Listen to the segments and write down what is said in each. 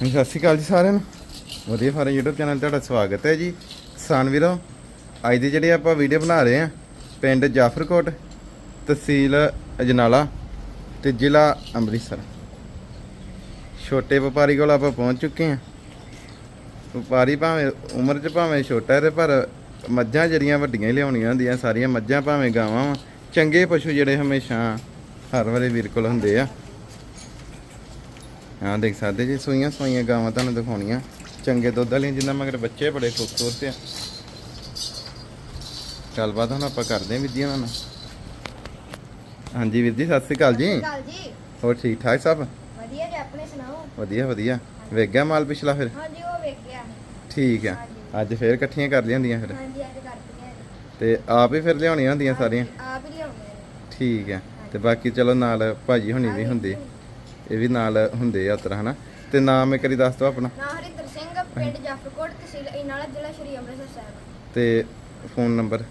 ਹਾਂਜੀ, ਸਤਿ ਸ਼੍ਰੀ ਅਕਾਲ ਜੀ ਸਾਰਿਆਂ ਨੂੰ। ਵਧੀਆ ਫਾਰਮ YouTube ਚੈਨਲ ਤੇ ਤੁਹਾਡਾ ਸਵਾਗਤ ਹੈ ਜੀ। ਕਿਸਾਨ ਵੀਰੋ ਅੱਜ ਦੇ ਜਿਹੜੇ ਆਪਾਂ ਵੀਡੀਓ ਬਣਾ ਰਹੇ ਆ ਪਿੰਡ ਜਾਫਰਕੋਟ ਤਹਿਸੀਲ ਅਜਨਾਲਾ ਤੇ ਜ਼ਿਲ੍ਹਾ ਅੰਮ੍ਰਿਤਸਰ। ਛੋਟੇ ਵਪਾਰੀ ਕੋਲ ਆਪਾਂ ਪਹੁੰਚ ਚੁੱਕੇ ਆ ਵਪਾਰੀ ਭਾਵੇਂ ਉਮਰ 'ਚ ਭਾਵੇਂ ਛੋਟਾ ਹੈ ਤੇ ਪਰ ਮੱਝਾਂ ਜਿਹੜੀਆਂ ਵੱਡੀਆਂ ਹੀ ਲਿਆਉਣੀਆਂ ਹੁੰਦੀਆਂ ਸਾਰੀਆਂ ਮੱਝਾਂ ਭਾਵੇਂ ਗਾਵਾਂ ਵਾਂ, ਚੰਗੇ ਪਸ਼ੂ ਜਿਹੜੇ ਹਮੇਸ਼ਾ ਹਰ ਵਾਲੇ ਵੀਰ ਕੋਲ ਹੁੰਦੇ ਆ। ਹਾਂ ਦੇਖ ਸਕਦੇ ਜੀ ਸੂਈਆਂ ਸੂਈਆਂ ਗਾਵਾਂ ਤੁਹਾਨੂੰ ਦਿਖਾਉਣੀਆਂ। ਚੰਗੇ ਦੁੱਧ ਵਾਲੀਆਂ ਜਿੰਨਾ ਮਗਰ ਬੱਚੇ ਬੜੇ ਖੂਬਸੂਰਤ ਆ। ਗੱਲਬਾਤ ਹੁਣ ਆਪਾਂ ਕਰਦੇ ਜੀ ਉਹਨਾਂ ਨਾਲ। ਹਾਂਜੀ ਵੀਰ ਜੀ। ਸਤਿ ਸ਼੍ਰੀ ਅਕਾਲ ਜੀ। ਹੋਰ ਠੀਕ ਠਾਕ ਸਭ? ਵਧੀਆ ਜੀ ਆਪਣੇ ਸੁਣਾਓ? ਵਧੀਆ ਵਧੀਆ। ਵੇਖ ਗਿਆ ਮਾਲ ਪਿਛਲਾ ਫਿਰ? ਹਾਂਜੀ ਉਹ ਵੇਖ ਗਿਆ। ਠੀਕ ਆ। ਅੱਜ ਫੇਰ ਇਕੱਠੀਆਂ ਕਰ ਲਿਆਂਦੀਆਂ ਫਿਰ? ਹਾਂਜੀ ਅੱਜ ਕਰਤੀਆਂ। ਤੇ ਆਪ ਹੀ ਫਿਰ ਲਿਆਉਣੀਆਂ ਹੁੰਦੀਆਂ ਸਾਰੀਆਂ? ਆਪ ਹੀ ਲਿਆਉਂਦੇ ਠੀਕ ਆ। ਤੇ ਬਾਕੀ ਚਲੋ ਨਾਲ ਭਾਜੀ ਹੁਣੀ ਵੀ ਹੁੰਦੇ। ਇਹ ਵੀ ਨਾਲ ਹੁੰਦੇ ਆ ਉਤਰ ਹਨਾ? ਤੇ ਨਾਮ ਇੱਕ ਵਾਰੀ ਦੱਸ ਦਿਓ ਆਪਣਾ। ਨਾ ਹਰਿੰਦਰ ਸਿੰਘ ਪਿੰਡ ਜਾਫਰਕੋਟ ਤਹਿਸੀਲ ਇਨਾਲਾ ਜ਼ਿਲ੍ਹਾ ਸ਼੍ਰੀ ਅੰਮ੍ਰਿਤਸਰ ਸਾਹਿਬ। ਤੇ ਫੋਨ ਨੰਬਰ?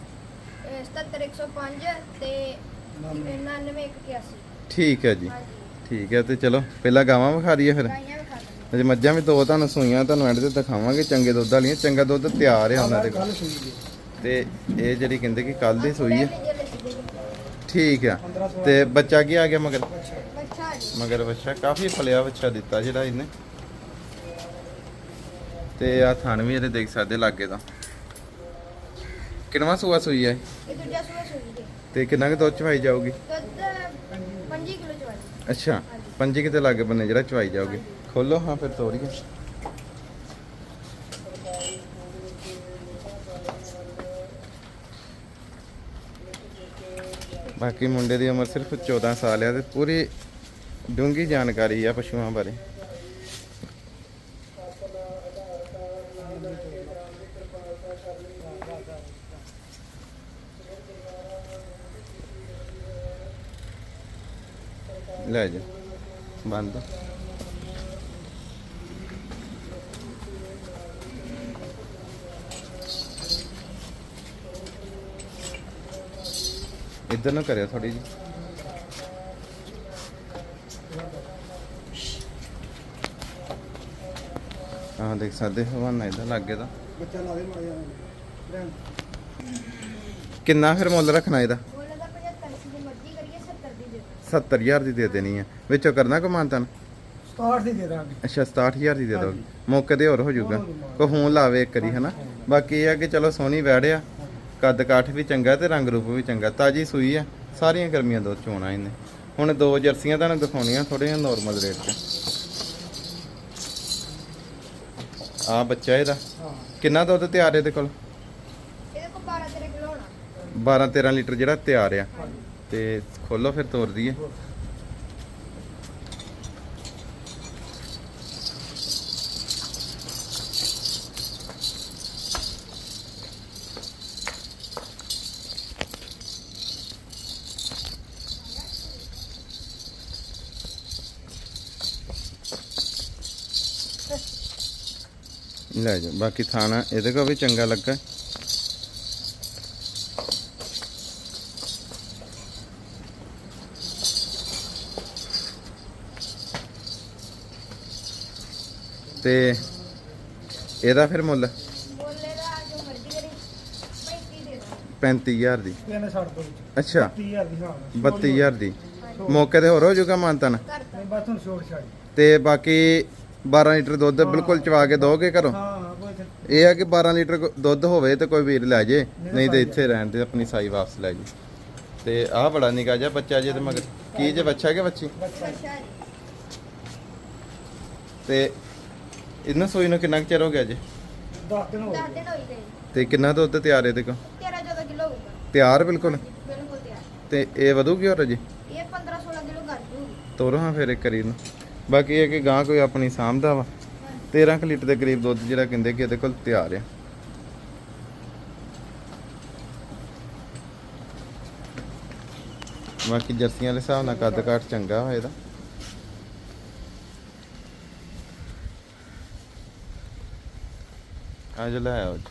ਇਹ 77105 ਤੇ 99181 ਠੀਕ ਹੈ ਜੀ। ਹਾਂਜੀ। ਠੀਕ ਹੈ ਤੇ ਚਲੋ ਪਹਿਲਾਂ ਗਾਵਾਂ ਵਿਖਾ ਦਈਏ ਫਿਰ। ਗਾਈਆਂ ਵਿਖਾ ਦਿੰਦੇ ਅਜੇ ਮੱਝਾਂ ਵੀ ਦੋ ਤੁਹਾਨੂੰ ਸੂਈਆਂ ਤੁਹਾਨੂੰ ਐਂਡ ਤੇ ਦਿਖਾਵਾਂਗੇ ਚੰਗੇ ਦੁੱਧ ਵਾਲੀਆਂ। ਚੰਗਾ ਦੁੱਧ ਤਿਆਰ ਹੈ ਉਹਨਾਂ ਦੇ ਕੋਲ। ਤੇ ਇਹ ਜਿਹੜੀ ਕਹਿੰਦੇ ਕਿ ਕੱਲ ਦੀ ਸੂਈ ਹੈ। ਠੀਕ ਆ ਤੇ ਬੱਚਾ ਕੀ ਆ ਗਿਆ ਮਗਰ? ਮਗਰ ਬੱਚਾ ਕਾਫੀ ਫਲਿਆ ਬੱਚਾ ਦਿੱਤਾ ਜਿਹੜਾ ਇਹਨੇ। ਤੇ ਆ ਥਣ ਵੀ ਇਹਦੇ ਦੇਖ ਸਕਦੇ ਲਾਗੇ ਦਾ ਕਿੰਨਵਾ ਸੂਆ ਸੂਈ ਹੈ ਇਹ? ਦੂਜਾ ਸੂਆ ਸੂਈ ਜੀ ਤੇ ਕਿੰਨਾ ਕੁ ਦੁੱਧ ਚਵਾਈ ਜਾਊਗੀ? ਦੁੱਧ 5 ਕਿਲੋ ਚਵਾਈ। ਅੱਛਾ ਪੰਜੀ ਕਿਤੇ ਲਾਗੇ ਬੰਨੇ ਜਿਹੜਾ ਚਵਾਈ ਜਾਊਗੀ। ਖੋਲੋ ਹਾਂ ਫਿਰ ਤੋੜੀਏ ਬਾਕੀ ਮੁੰਡੇ ਦੀ ਉਮਰ ਸਿਰਫ 14 ਸਾਲ ਆ ਤੇ ਪੂਰੀ ਡੂੰਗੀ ਜਾਣਕਾਰੀ ਆ ਪਸ਼ੂਆਂ ਬਾਰੇ ਲੈ ਜਾ ਬੰਦ ਇੱਧਰ ਨੂੰ ਕਰਿਓ ਥੋੜੀ ਜੀ ਆਹ ਦੇਖ ਸਕਦੇ ਹਵਾਨਾ ਇਹਦਾ ਲੱਗੇ ਦਾ। ਬੱਚਾ ਲਾ ਦੇ ਮਾਇਆ ਕਿੰਨਾ ਫਿਰ ਮੁੱਲ ਰੱਖਣਾ ਇਹਦਾ? ਬੋਲੇ ਦਾ 75 ਸੀ ਦੀ ਮਰਜ਼ੀ ਕਰੀਏ 70 ਦੀ ਦੇ 70000 ਦੀ ਦੇ ਦੇਣੀ ਆ। ਵਿੱਚੋਂ ਕਰਨਾ ਕੋ ਮਾਨਤਨ? 67 ਦੀ ਦੇ ਦਾਂਗੇ। ਅੱਛਾ 67000 ਦੀ ਦੇ ਦੋਗੇ ਮੌਕੇ ਤੇ ਹੋਰ ਹੋ ਜਾਊਗਾ। ਕੋ ਫੋਨ ਲਾਵੇ ਇੱਕ ਵਾਰੀ ਹਨਾ? ਬਾਕੀ ਇਹ ਆ ਕਿ ਚਲੋ ਸੋਹਣੀ ਵੈੜਿਆ ਕੱਦ ਕਾਠ ਵੀ ਚੰਗਾ ਤੇ ਰੰਗ ਰੂਪ ਵੀ ਚੰਗਾ। ਤਾਜੀ ਸੂਈ ਆ। ਸਾਰੀਆਂ ਗਰਮੀਆਂ ਦੋ ਚੋਣਾ ਇਹਨੇ। ਹੁਣ ਦੋ ਜਰਸੀਆਂ ਤੁਹਾਨੂੰ ਦਿਖਾਉਣੀਆਂ ਥੋੜੀਆਂ ਨਾਰਮਲ ਰੇਟ 'ਚ। ਆ ਬੱਚਾ ਇਹਦਾ। ਹਾਂ ਕਿੰਨਾ ਦੁੱਧ ਤਿਆਰ ਇਹਦੇ ਕੋਲ? ਇਹਦੇ ਕੋਲ 12 13 ਕਿਲੋ ਹੋਣਾ। 12 13 ਲੀਟਰ ਜਿਹੜਾ ਤਿਆਰ ਆ। ਤੇ ਖੋਲੋ ਫਿਰ ਤੋਰ ਦਈਏ। ਲੈ ਜਾ ਬਾਕੀ ਥਾਣਾ ਇਹਦੇ ਕੋ ਵੀ ਚੰਗਾ ਲੱਗਾ। ਤੇ ਇਹਦਾ ਫਿਰ ਮੁੱਲ? ਬੋਲੇ ਦਾ ਜੋ ਮਰਜ਼ੀ ਕਰੀ 35 ਦੇ ਦੋ 35000 ਦੀ। ਇਹਨੇ 60 ਤੋਂ ਵਿੱਚ ਅੱਛਾ। 30000 ਦੀ ਹਾਂ। 32000 ਦੀ। ਮੌਕੇ ਤੇ ਹੋਰ ਹੋ ਜਾਊਗਾ ਮਾਨਤਨ? ਘਰ ਨਹੀਂ ਬਸ ਹੁਣ ਛੋੜ ਛਾੜੀ। ਤੇ ਬਾਕੀ 12 ਲੀਟਰ ਦੁੱਧ ਬਿਲਕੁਲ ਚਵਾ ਕੇ ਦੋਗੇ ਘਰੋਂ? ਇਹ ਆ ਕਿ 12 ਲੀਟਰ ਦੁੱਧ ਹੋਵੇ ਤੇ ਕੋਈ ਵੀਰ ਲੈ ਜੇ ਨਹੀਂ ਤੇ ਇੱਥੇ ਰਹਿਣ ਤੇ ਆਪਣੀ ਸਾਈ ਵਾਪਸ ਲੈ ਜੇ। ਤੇ ਆਹ ਬੜਾ ਨਿਕਾ ਜਿਹਾ ਬੱਚਾ ਜੇ ਤੇ ਮਗਰ ਕੀ ਜੇ ਬੱਚਾ ਕਿ ਬੱਚੀ? ਤੇ ਇਹਨਾਂ ਸੋਈ ਨੂੰ ਕਿੰਨਾ ਕੁ ਚਿਰ ਹੋ ਗਿਆ ਜੇ? ਦਸ ਦਿਨ ਹੋ 10 ਗਏ ਦਿਨ ਹੋਈ ਗਏ। ਤੇ ਕਿੰਨਾ ਦੁੱਧ ਤਿਆਰ ਇਹਦੇ ਕੋ 13 14 ਕਿਲੋ ਹੋਊਗਾ। ਤਿਆਰ ਬਿਲਕੁਲ? ਬਿਲਕੁਲ ਤਿਆਰ। ਤੇ ਇਹ ਵਧੂਗੀ ਹੋਰ ਜੀ ਇਹ 15 16 ਕਿਲੋ ਕਰ ਦੂਗੀ ਤੋਰੋ ਹਾਂ ਫਿਰ ਇੱਕ ਵਾਰੀ ਨੂੰ ਬਾਕੀ ਇਹ ਕਿ ਗਾਂ ਕੋਈ ਆਪਣੀ ਸਾਂਭਦਾ ਵਾ। 13 ਕੁ ਲੀਟਰ ਦੇ ਕਰੀਬ ਦੁੱਧ ਜਿਹੜਾ ਕਹਿੰਦੇ ਕਿ ਇਹਦੇ ਕੋਲ ਤਿਆਰ ਆ। ਬਾਕੀ ਜਰਸੀਆਂ ਦੇ ਹਿਸਾਬ ਨਾਲ ਕੱਦ ਕਾਠ ਚੰਗਾ ਵਾ ਇਹਦਾ। ਆ ਜੋ ਲੈ ਆਓ ਜੀ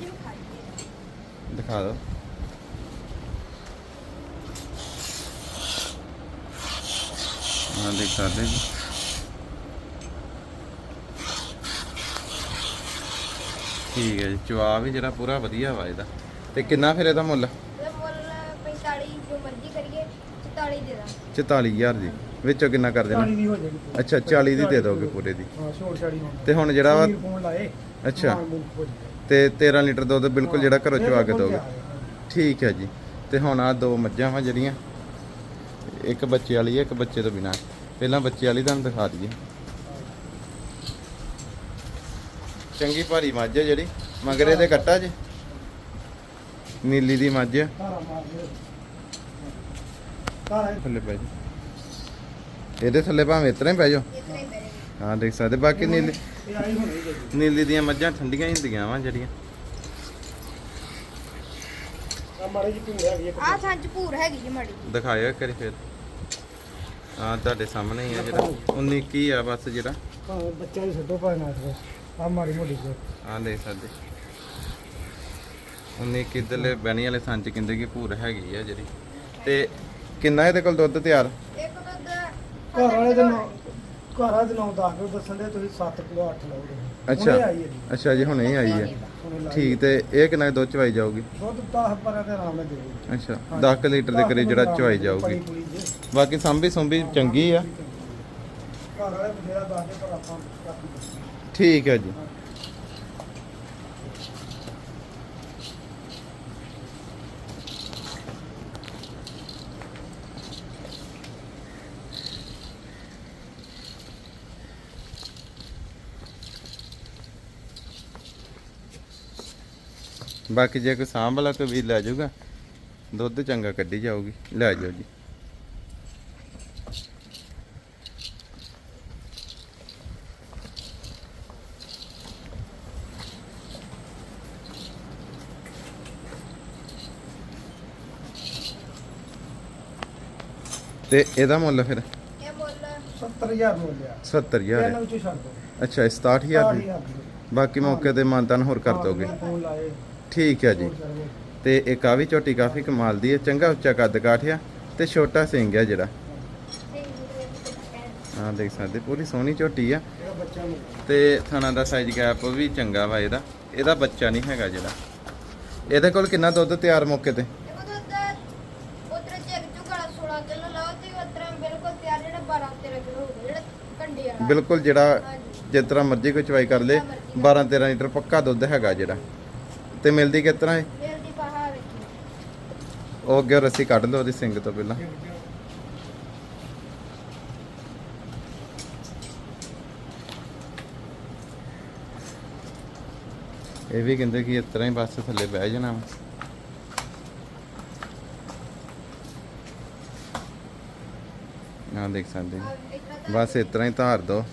ਵੀ ਖਾ ਲਈ ਦਿਖਾ ਦਿਓ। ਹਾਂ ਦੇਖ ਸਕਦੇ ਜੀ। ਠੀਕ ਹੈ ਜੀ ਚਵਾ ਵੀ ਜਿਹੜਾ ਪੂਰਾ ਵਧੀਆ ਵਾ ਇਹਦਾ। ਤੇ ਕਿੰਨਾ ਫਿਰ ਇਹਦਾ ਮੁੱਲ? ਇਹਦਾ ਮੁੱਲ 45 ਜੋ ਮਰਜ਼ੀ ਕਰੀਏ 44 ਦੇ ਦਾਂ 44000 ਜੀ। ਵਿੱਚੋਂ ਕਿੰਨਾ ਕਰ ਦੇਣਾ? 40 ਦੀ ਹੋ ਜਾਏਗੀ। ਅੱਛਾ 40 ਦੀ ਦੇ ਦੋਗੇ ਪੂਰੇ ਦੀ। ਹਾਂ ਛੋੜ ਛਾੜੀ ਹੁਣ। ਤੇ ਹੁਣ ਜਿਹੜਾ ਵਾ ਫੋਨ ਲਾਏ ਅੱਛਾ। ਤੇ 13 ਲੀਟਰ ਦੁੱਧ ਬਿਲਕੁਲ ਜਿਹੜਾ ਘਰੋਂ ਚਵਾ ਕੇ ਦੋਗੇ। ਠੀਕ ਹੈ ਜੀ। ਤੇ ਹੁਣ ਆ ਦੋ ਮੱਝਾਂ ਵਾ ਜਿਹੜੀਆਂ। ਇੱਕ ਬੱਚੇ ਵਾਲੀ ਹੈ ਇੱਕ ਬੱਚੇ ਤੋਂ ਬਿਨਾ। ਪਹਿਲਾਂ ਬੱਚੇ ਵਾਲੀ ਤੁਹਾਨੂੰ ਦਿਖਾ ਦਈਏ। ਚੰਗੀ ਭਾਰੀ ਮੱਝ ਹੈ ਜਿਹੜੀ। ਮਗਰ ਇਹਦੇ ਕੱਟਾ ਜੇ। ਨੀਲੀ ਦੀ ਮੱਝ ਹੈ ਥੱਲੇ ਪੈ ਜਾ ਇਹਦੇ ਥੱਲੇ ਭਾਵੇਂ ਇਤਨਾ ਹੀ ਪੈ ਜਾਓ। ਹਾਂ ਦੇਖ ਸਕਦੇ। ਬਾਕੀ ਨੀਲੀ ਨੀਲੀ ਦੀਆਂ ਮੱਝਾਂ ਠੰਡੀਆਂ ਹੀ ਹੁੰਦੀਆਂ ਵਾ ਜਿਹੜੀਆਂ। ਆ ਮਾਰੇ ਜੀ ਭੂਰ ਹੈਗੀ ਇੱਕ ਆ ਸੰਚ ਭੂਰ ਹੈਗੀ ਜੀ ਮਾੜੀ ਜਿਹੀ। ਦਿਖਾਇਆ ਕਰੀ ਫਿਰ। ਆ ਤੁਹਾਡੇ ਸਾਹਮਣੇ ਹੀ ਆ ਜਿਹੜਾ। 19 ਕੀ ਆ ਬਸ ਜਿਹੜਾ। ਹਾਂ ਬੱਚਾ ਵੀ ਛੱਡੋ ਭਾਵੇਂ ਨਾ ਆ ਮਾਰੀ ਮੋਟੀ ਕੋ ਆ ਦੇਖ ਸਕਦੇ। 19 ਕਿਦਲੇ ਬੈਣੀ ਵਾਲੇ ਸੰਚ ਕਹਿੰਦੇ ਕਿ ਭੂਰ ਹੈਗੀ ਆ ਜਿਹੜੀ। ਤੇ ਕਿੰਨਾ ਇਹਦੇ ਕੋਲ ਦੁੱਧ ਤਿਆਰ? ਇੱਕ ਦੁੱਧ ਘਰ ਵਾਲੇ ਦੇ ਘਰ ਦੇ ਨੌ 10 ਕਿਲੋ ਦੱਸਣ ਦੇ ਤੁਸੀਂ 7 ਕਿਲੋ 8 ਲਓਗੇ ਅੱਛਾ। ਹੁਣੇ ਆਈ ਹੈ ਜੀ। ਅੱਛਾ ਜੀ ਹੁਣੇ ਹੀ ਆਈ ਹੈ। ਹੁਣੇ ਲਾਈ ਠੀਕ ਤੇ ਇਹ ਕਿੰਨਾ ਦੁੱਧ ਚਵਾਈ ਜਾਊਗੀ? ਦੁੱਧ 10 ਪਰ ਤੇ ਆਰਾਮ ਨਾਲ ਦੇਵੇ ਅੱਛਾ 10 ਕੁ ਲੀਟਰ ਦੇ ਕਰੀਬ ਜਿਹੜਾ ਚਵਾਈ ਜਾਊਗੀ। ਬਾਕੀ ਸੰਭੀ ਸੰਭੀ ਚੰਗੀ ਆ। ਘਰ ਵਾਲੇ ਬਥੇਰਾ ਦੱਸਦੇ ਪਰ ਆਪਾਂ ਕਾਫੀ ਦੱਸਦੇ ਠੀਕ ਹੈ ਜੀ। ਬਾਕੀ ਜੇ ਕੋਈ ਸਾਂਭ ਵਾਲਾ ਕੋਈ ਵੀ ਲੈ ਜਾਊਗਾ। ਦੁੱਧ ਚੰਗਾ ਕੱਢੀ ਜਾਊਗੀ। ਲੈ ਜਾਓ ਜੀ। ਤੇ ਇਹਦਾ ਮੁੱਲ ਫਿਰ? ਇਹ ਮੁੱਲ 70000 ਨੂੰ ਲਿਆ 70000 ਇਹਨਾਂ ਵਿੱਚੋਂ ਛੱਡ ਦੋ। ਅੱਛਾ ਇਹ 67000 ਦੀ। ਬਾਕੀ ਮੌਕੇ ਤੇ ਮਾਨਤਾਨ ਹੋਰ ਕਰ ਦੋਗੇ। ਫੋਨ ਲਾਏ ਠੀਕ ਹੈ ਜੀ। ਤੇ ਇੱਕ ਆ ਵੀ ਝੋਟੀ ਕਾਫੀ ਕਮਾਲ ਦੀ ਹੈ ਚੰਗਾ ਉੱਚਾ ਕੱਦ ਕਾਠਿਆ ਤੇ ਛੋਟਾ ਸਿੰਘ ਹੈ ਜਿਹੜਾ। ਹਾਂ ਦੇਖ ਸਕਦੇ ਪੂਰੀ ਸੋਹਣੀ ਝੋਟੀ ਆ। ਤੇ ਥਣਾ ਦਾ ਸਾਈਜ਼ ਗੈਪ ਵੀ ਚੰਗਾ ਵਾ ਇਹਦਾ। ਇਹਦਾ ਬੱਚਾ ਨਹੀਂ ਹੈਗਾ ਜਿਹੜਾ। ਇਹਦੇ ਕੋਲ ਕਿੰਨਾ ਦੁੱਧ ਤਿਆਰ ਮੌਕੇ ਤੇ? ਦੇਖੋ ਦੁੱਧ ਉਤਰ ਚੈੱਕ ਚੁਕਾਲਾ 16 ਕਿਲੋ ਲਾਓ ਤੇ ਉਤਰ ਬਿਲਕੁਲ ਜਿਹੜਾ 12 13 ਕਿਲੋ ਹੋਊਗਾ ਜਿਹੜਾ ਕੰਡੀ ਵਾਲਾ। ਬਿਲਕੁਲ ਜਿਹੜਾ ਹਾਂਜੀ। ਜਿਸ ਤਰ੍ਹਾਂ ਮਰਜ਼ੀ ਕੋਈ ਚਵਾਈ ਕਰ ਲੇ 12 13 ਲੀਟਰ ਪੱਕਾ ਦੁੱਧ ਹੈਗਾ ਜਿਹੜਾ। ਤੇ ਮਿਲਦੀ ਕਿਸ ਤਰ੍ਹਾਂ ਹੈ? ਮੇਲ ਦੀ ਬਾਹਾ ਵੇਖੀ। ਉਹ ਅੱਗੇ ਰੱਸੀ ਕੱਢ ਲਓ ਉਹਦੀ ਸਿੰਗ ਤੋਂ ਪਹਿਲਾਂ। ਇਹ ਵੀ ਕਹਿੰਦੇ ਕਿ ਇਸ ਤਰ੍ਹਾਂ ਹੀ ਬਸ ਥੱਲੇ ਬਹਿ ਜਾਣਾ ਵਾ। ਆਹ ਦੇਖ ਸਕਦੇ ਹੋ। ਬਸ ਇਸ ਤਰ੍ਹਾਂ ਹੀ ਧਾਰ ਦੋ।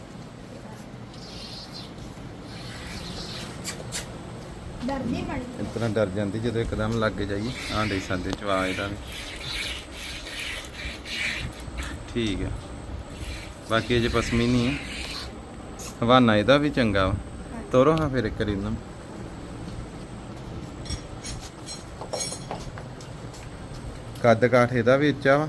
ਡਰਦੀ ਮਣੀ ਇਸ ਤਰ੍ਹਾਂ ਡਰ ਜਾਂਦੀ ਜਦੋਂ ਇੱਕਦਮ ਲੱਗ ਜਾਈਏ। ਆਹ ਦੇਖ ਸਕਦੇ ਚਵਾ ਇਹਦਾ ਵੀ। ਠੀਕ ਹੈ ਬਾਕੀ ਅਜੇ ਪਸਮੀ ਨਹੀਂ ਹੈ ਹਵਾਨਾ ਇਹਦਾ ਵੀ ਚੰਗਾ ਵਾ। ਤੋਰੋ ਹਾਂ ਫਿਰ ਇੱਕ ਨੂੰ। ਕੱਦ ਕਾਠ ਇਹਦਾ ਵੀ ਉੱਚਾ ਵਾ।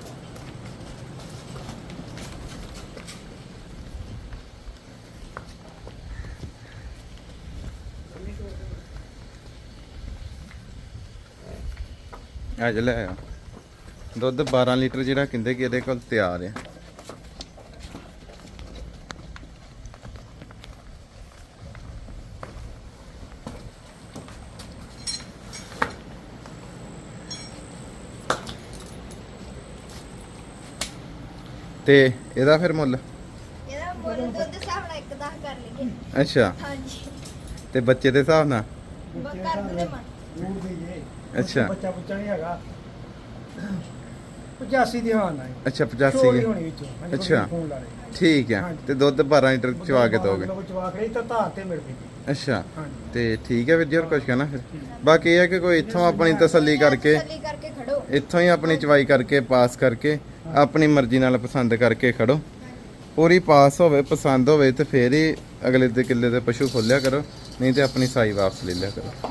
ਅੱਜ ਲੈ ਆ ਦੁੱਧ 12 ਲੀਟਰ ਜਿਹੜਾ ਕਹਿੰਦੇ ਕਿ ਇਹਦੇ ਕੋਲ ਤਿਆਰ ਆ। ਤੇ ਇਹਦਾ ਫਿਰ ਮੁੱਲ? ਇਹਦਾ ਮੁੱਲ ਦੁੱਧ ਹਿਸਾਬ ਨਾਲ ਇੱਕ ਦਸ ਕਰ ਲਈਏ। ਅੱਛਾ। ਹਾਂਜੀ। ਤੇ ਬੱਚੇ ਦੇ ਹਿਸਾਬ ਨਾਲ? ਬਸ ਕਰ ਦਿੰਦੇ ਮਨ ਦੂਰ ਦੀ ਜੇ। ਅੱਛਾ। ਬੱਚਾ ਬੁੱਚਾ ਨਹੀਂ ਹੈਗਾ। 85 ਦੀ ਹਾਂ ਨਾ ਅੱਛਾ ਚੋਰੀ 85 ਹੋਣੀ ਵਿੱਚੋਂ। ਹਾਂਜੀ, ਅੱਛਾ। ਫੋਨ ਲਾ ਲਏ ਠੀਕ ਹਾਂਜੀ। ਤੇ ਦੁੱਧ 12 ਲੀਟਰ ਚਵਾ ਕੇ ਦੋਗੇ ਮਤਲਬ ਚਵਾ ਕੇ ਤਾਂ ਧਾਰ ਤੇ ਮਿਲ ਪਈ ਅੱਛਾ। ਹਾਂਜੀ। ਤੇ ਠੀਕ ਹੈ ਵੀਰ ਜੀ ਹੋਰ ਕੁਝ ਕਹਿਣਾ? ਫਿਰ ਬਾਕੀ ਇਹ ਹੈ ਕਿ ਕੋਈ ਇੱਥੋਂ ਆਪਣੀ ਤਸੱਲੀ ਕਰਕੇ ਤਸੱਲੀ ਕਰਕੇ ਖੜੋ। ਇੱਥੋਂ ਹੀ ਆਪਣੀ ਚਵਾਈ ਕਰਕੇ ਪਾਸ ਕਰਕੇ ਆਪਣੀ ਮਰਜ਼ੀ ਨਾਲ ਪਸੰਦ ਕਰਕੇ ਖੜੋ। ਪੂਰੀ ਪਾਸ ਹੋਵੇ ਪਸੰਦ ਹੋਵੇ ਤੇ ਫੇਰ ਹੀ ਅਗਲੇ ਦੇ ਕਿੱਲੇ ਦੇ ਪਸ਼ੂ ਖੋਲਿਆ ਕਰੋ ਨਹੀਂ ਤੇ ਆਪਣੀ ਸਾਈ ਵਾਪਸ ਲੈ ਲਿਆ ਕਰੋ।